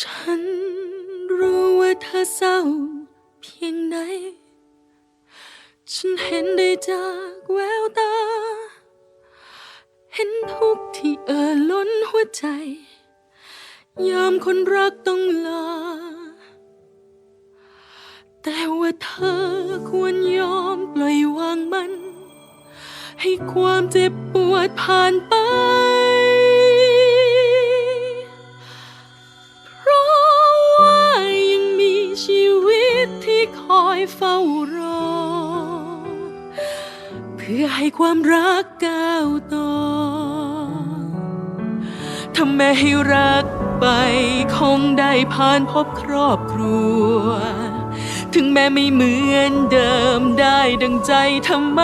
ฉันรู้ว่าเธอเศร้าเพียงไหน ฉันเห็นได้จากแววตา เห็นทุกที่เอ่อล้นหัวใจ ยามคนรักต้องลา แต่ว่าเธอควรยอมปล่อยวางมัน ให้ความเจ็บปวดผ่านไป เฝ้ารอ เพื่อให้ความรักก้าวต่อถ้าแม่ให้รักไปคงได้ผ่านพบครอบครัว ถึงแม้ไม่เหมือนเดิมได้ดังใจทำไม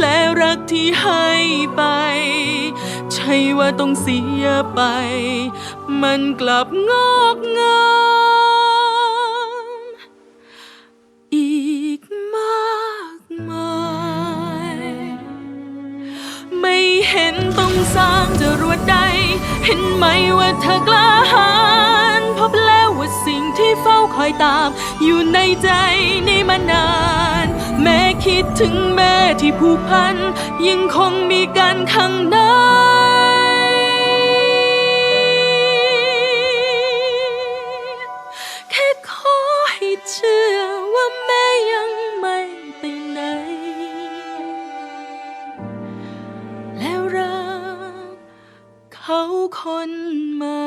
และรักที่ให้ไป ใช่ว่าต้องเสียไป มันกลับงอกงาม ร้างจรวดใด เห็นไหมว่าเธอกล้าหาญพบแล้วว่าสิ่งที่เฝ้าคอยตาม อยู่ในใจนี่มานาน แม้คิดถึงแม่ที่ผูกพัน ยังคงมีกันข้างใน เขาคนใหม่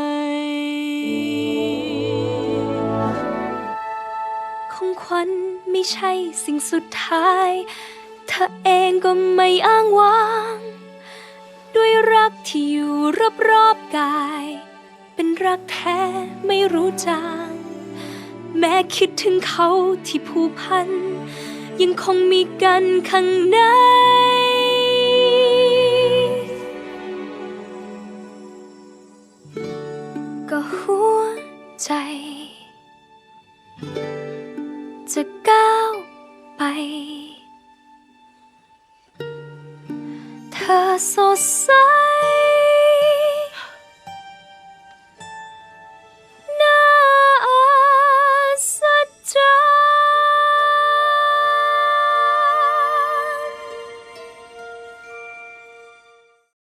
ของขวัญไม่ใช่สิ่งสุดท้าย เธอเองก็ไม่อ้างว้าง ด้วยรักที่อยู่รอบๆกาย เป็นรักแท้ไม่รู้จาง แม้คิดถึงเขาที่ผูกพัน ยังคงมีกันข้างใน หัวใจ จะก้าวไป เธอสดใส